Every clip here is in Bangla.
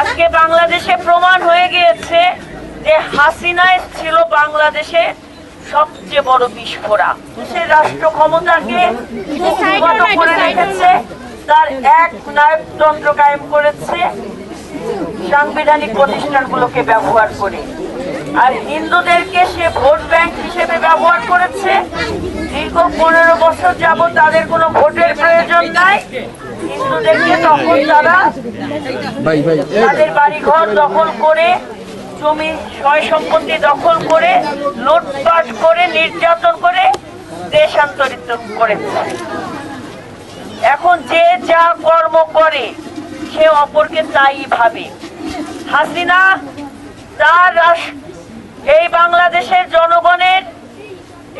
আজকে বাংলাদেশে প্রমাণ হয়ে গিয়েছে যে হাসিনায় ছিল বাংলাদেশে সবচেয়ে বড় বিস্ফোরা। সে রাষ্ট্র ক্ষমতাকে করে রেখেছে, তার এক নায়কতন্ত্র কায়েম করেছে, সাংবিধানিক প্রতিষ্ঠানগুলোকে ব্যবহার করে। আর হিন্দুদেরকে সে ভোট ব্যাংক হিসেবে ব্যবহার করেছে। দীর্ঘ পনেরো বছর যাব তাদের কোনো হিন্দুদেরকে তখন তারা তাদের বাড়িঘর দখল করে জমি সয় সম্পত্তি দখল করে লুটপাট করে নির্যাতন করে দেশান্তরিত করেছে এখন যে যা কর্ম করে সে অপরকে তাই ভাবে। হাসিনা তার এই বাংলাদেশের জনগণের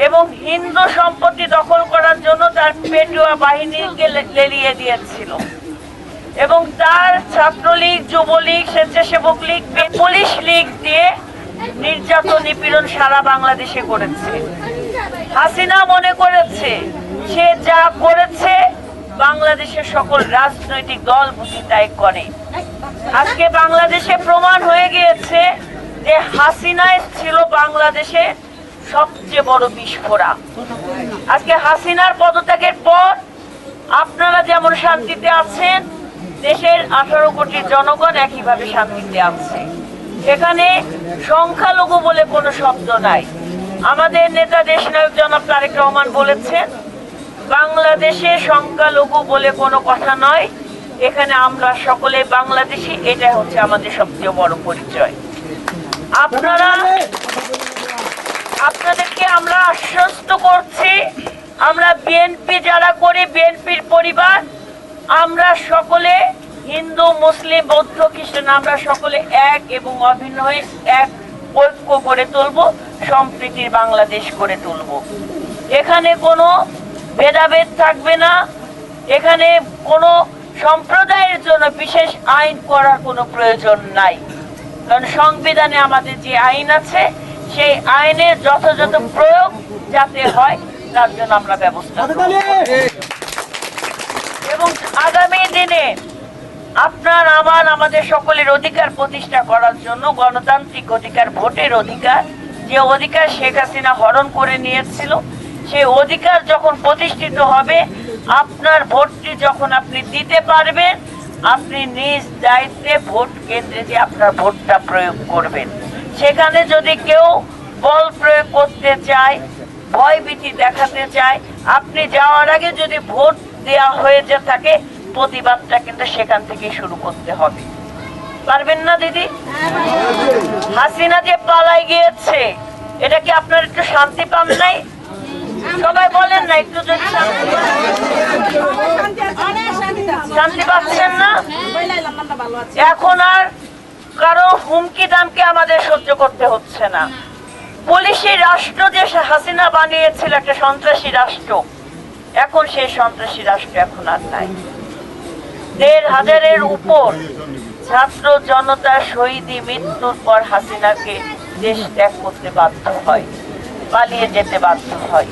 এবং হিন্দু সম্পত্তি দখল করার জন্য তার পেটুয়া বাহিনীকে লেলিয়ে দিয়েছিল। এবং তার ছাত্রলীগ, যুবলীগ, স্বেচ্ছাসেবক লীগ, পুলিশ লীগ দিয়ে নির্যাতন নিপীড়ন সারা বাংলাদেশে করেছে। হাসিনা মনে করেছে, সে যা করেছে বাংলাদেশের সকল রাজনৈতিক দল বুঝি তাই করে। আজকে বাংলাদেশে প্রমাণ হয়ে গিয়েছে যে হাসিনায় ছিল বাংলাদেশে সবচেয়ে বড় বিস্ফোরা। আজকে হাসিনার পদত্যাগের পর আপনারা যেমন শান্তিতে আছেন দেশের আঠারো কোটি জনগণ একইভাবে শান্তিতে আছে। এখানে সংখ্যালঘু বলে কোনো শব্দ নাই। আমাদের নেতা দেশ দেশনায়ক জনাব তারেক রহমান বলেছেন, বাংলাদেশে সংখ্যালঘু বলে কোনো কথা নয়। এখানে আমরা সকলে বাংলাদেশি এটা হচ্ছে আমাদের সবচেয়ে বড় পরিচয়। আপনারা, আপনাদেরকে আমরা আশ্বস্ত করছি, আমরা বিএনপি যারা করি, বিএনপির পরিবার আমরা সকলে হিন্দু, মুসলিম, বৌদ্ধ, খ্রিস্টান, আমরা সকলে এক এবং অভিন্ন হয়ে এক ঐক্য করে তুলব, সম্প্রীতির বাংলাদেশ করে তুলব। এখানে কোনো ভেদাভেদ থাকবে না। এখানে কোনো সম্প্রদায়ের জন্য বিশেষ আইন করার কোনো প্রয়োজন নাই। কারণ সংবিধানে আমাদের যে আইন আছে, সেই আইনের যথাযথ প্রয়োগ যাতে হয়, তার জন্য আমরা ব্যবস্থা। এবং আগামী দিনে আপনার, আমার, আমাদের সকলের অধিকার প্রতিষ্ঠা করার জন্য গণতান্ত্রিক অধিকার, ভোটের অধিকার, যে অধিকার শেখ হাসিনা হরণ করে নিয়েছিল, সেই অধিকার যখন প্রতিষ্ঠিত হবে, আপনার ভোটটি যখন আপনি দিতে পারবেন, আপনি নিজ দায়িত্বে ভোট কেন্দ্রে যে আপনার ভোটটা প্রয়োগ করবেন। সেখানে যদি কেউ বল প্রয়োগ করতে চায় ভয়ভীতি দেখাতে চায়, আপনি যাওয়ার আগে যদি ভোট দেয়া হয়ে যে থাকে, প্রতিবাদটা কিন্তু সেখান থেকে শুরু করতে হবে। পারবেন না, দিদি? হাসিনা যে পালাই গিয়েছে, এটা কি আপনার একটু শান্তি পান নাই? সবাই বলেন না, একটু যদি শান্তি- পাচ্ছেন না? এখন আর কারও হুমকি দামকে আমাদের সহ্য করতে হচ্ছে না। পুলিশি রাষ্ট্র যে হাসিনা বানিয়েছিল, একটা সন্ত্রাসী রাষ্ট্র এখন সেই সন্ত্রাসী রাষ্ট্র এখন আর নাই। দেড় হাজারের উপর ছাত্র জনতার শহীদি মৃত্যুর পর হাসিনাকে দেশ ত্যাগ করতে বাধ্য হয়, পালিয়ে যেতে বাধ্য হয়।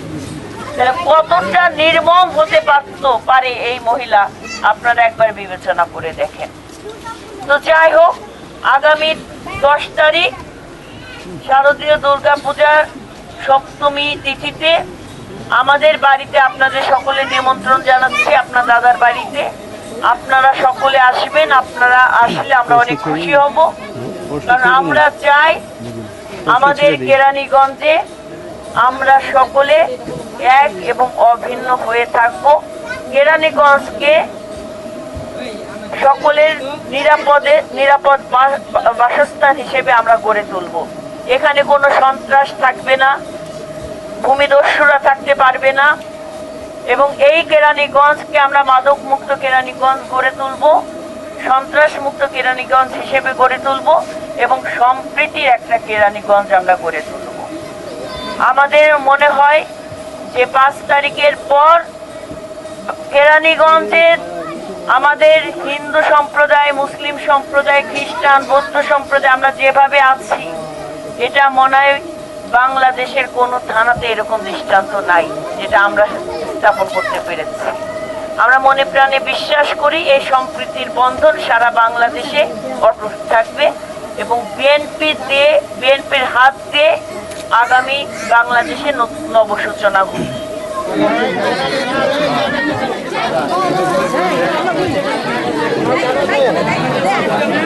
কতটা নির্মম হতে পারত পারে এই মহিলা, আপনারা একবার বিবেচনা করে দেখেন। তো যাই হোক, আগামী দশ তারিখ শারদীয় দুর্গা পূজার সপ্তমী তিথিতে আমাদের বাড়িতে আপনাদের সকলে নিমন্ত্রণ জানাচ্ছি, আপনার দাদার বাড়িতে। আপনারা সকলে আসবেন, আপনারা আসলে আমরা অনেক খুশি হব। কারণ আমরা চাই আমাদের কেরানীগঞ্জে আমরা সকলে এক এবং অভিন্ন হয়ে থাকব। কেরানীগঞ্জকে সকলের নিরাপদে, নিরাপদ বাসস্থান হিসেবে আমরা গড়ে তুলব। এখানে কোনো সন্ত্রাস থাকবে না। ভূমিদস্যুরা থাকতে পারবে না। এবং এই কেরানীগঞ্জকে আমরা মাদক মুক্ত কেরানীগঞ্জ গড়ে তুলব সন্ত্রাস মুক্ত কেরানীগঞ্জ হিসেবে গড়ে তুলব এবং সম্প্রীতির একটা কেরানীগঞ্জ আমরা গড়ে তুলব। আমাদের মনে হয় যে পাঁচ তারিখের পর কেরানীগঞ্জের আমাদের হিন্দু সম্প্রদায়, মুসলিম সম্প্রদায়, খ্রিস্টান, বৌদ্ধ সম্প্রদায় আমরা যেভাবে আছি, এটা মনে হয় বাংলাদেশের কোনো থানাতে এরকম দৃষ্টান্ত নাই, যেটা আমরা স্থাপন করতে পেরেছি। আমরা মনে প্রাণে বিশ্বাস করি এই সম্প্রীতির বন্ধন সারা বাংলাদেশে অটুট থাকবে এবং বিএনপি দিয়ে বিএনপির হাত দিয়ে আগামী বাংলাদেশে নতুন নবসূচনা ঘটবে ভাই কারাগারে